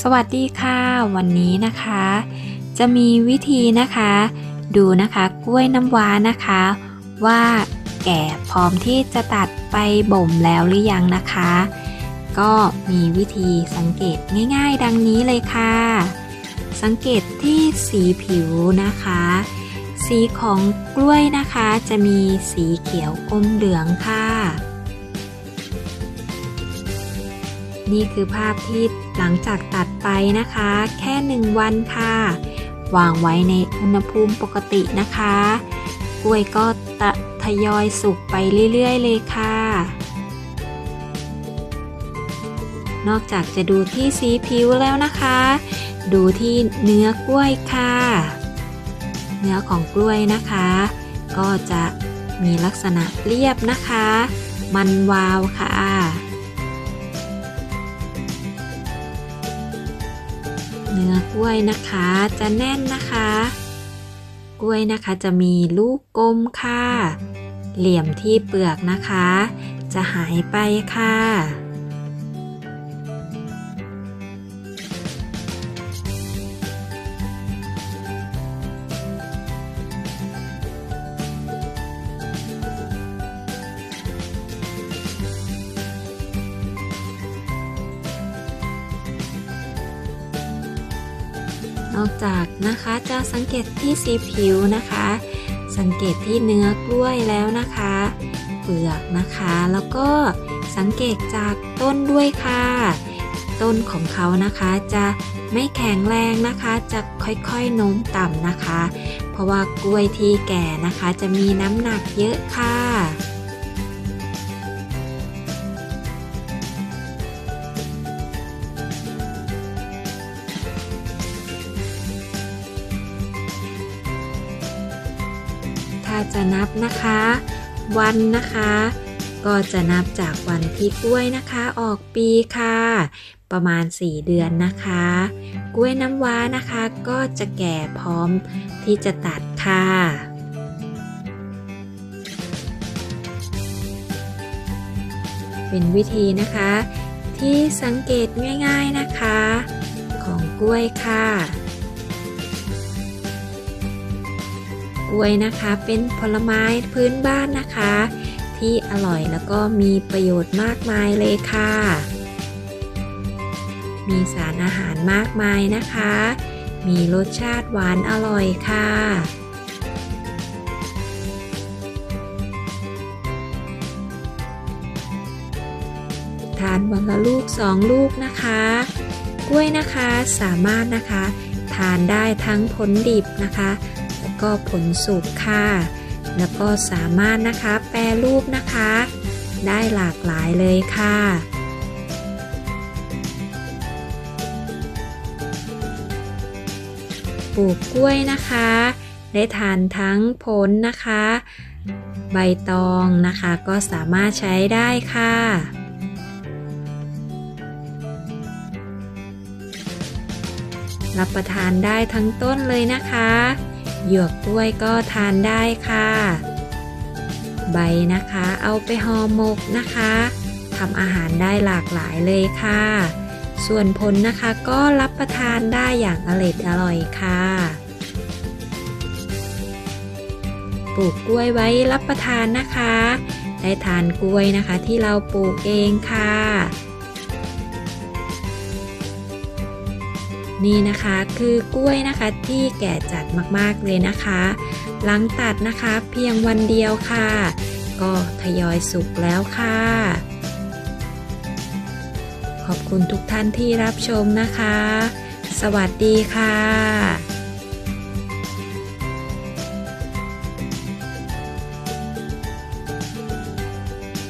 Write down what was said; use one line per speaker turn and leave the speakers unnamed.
สวัสดีค่ะ วันนี้นะคะ จะมีวิธีนะคะ ดูนะคะกล้วยน้ำว้านะคะ ว่าแก่พร้อมที่จะตัดไปบ่มแล้วหรือยังนะคะ ก็มีวิธีสังเกตง่ายๆ ดังนี้เลยค่ะ สังเกตที่สีผิวนะคะ สีของกล้วยนะคะจะมีสีเขียวอมเหลืองค่ะนี่คือภาพที่ หลังจากตัดไปนะคะ แค่หนึ่งวันค่ะ วางไว้ในอุณหภูมิปกตินะคะ กล้วยก็ตะทยอยสุกไปเรื่อยๆ เลยค่ะ นอกจากจะดูที่สีผิวแล้วนะคะ ดูที่เนื้อกล้วยค่ะ เนื้อของกล้วยนะคะ ก็จะมีลักษณะเรียบนะคะ มันวาวค่ะ เนื้อกล้วยนะคะ จะแน่นนะคะ กล้วยนะคะจะมีลูกกลมค่ะ เหลี่ยมที่เปลือกนะคะ จะหายไปค่ะ นอกจากนะคะจะสังเกตที่สีผิวนะคะ สังเกตที่เนื้อกล้วยแล้วนะคะ เปลือกนะคะ แล้วก็สังเกตจากต้นด้วยค่ะ ต้นของเขานะคะจะไม่แข็งแรงนะคะ จะค่อยๆโน้มต่ำนะคะ เพราะว่ากล้วยที่แก่นะคะจะมีน้ำหนักเยอะค่ะ ถ้าจะนับนะคะ วันนะคะ ก็จะนับจากวันที่กล้วยนะคะ ออกปีค่ะ ประมาณ 4 เดือนนะคะ กล้วยน้ำว้านะคะ ก็จะแก่พร้อมที่จะตัดค่ะเป็นวิธีนะคะ ที่สังเกตง่ายๆนะคะ ของกล้วยค่ะ กล้วยนะคะ เป็นผลไม้พื้นบ้านนะคะ ที่อร่อยแล้วก็มีประโยชน์มากมายเลยค่ะ มีสารอาหารมากมายนะคะ มีรสชาติหวานอร่อยค่ะทานวันละลูกสองลูกนะคะ กล้วยนะคะสามารถนะคะ ทานได้ทั้งผลดิบนะคะ ก็ผลสุกค่ะ แล้วก็สามารถนะคะแปรรูปนะคะ ได้หลากหลายเลยค่ะปลูกกล้วยนะคะ ได้ทานทั้งผลนะคะ ใบตองนะคะก็สามารถใช้ได้ค่ะ รับประทานได้ทั้งต้นเลยนะคะ หยวกกล้วยก็ทานได้ค่ะ ใบนะคะเอาไปห่อหมกนะคะทำอาหารได้หลากหลายเลยค่ะ ส่วนผลนะคะก็รับประทานได้อย่างอร่อยอร่อยค่ะ ปลูกกล้วยไว้รับประทานนะคะ ได้ทานกล้วยนะคะที่เราปลูกเองค่ะ นี่นะคะคือกล้วยนะคะที่แก่จัดมากๆเลยนะคะ หลังตัดนะคะเพียงวันเดียวค่ะ ก็ทยอยสุกแล้วค่ะ ขอบคุณทุกท่านที่รับชมนะคะ สวัสดีค่ะ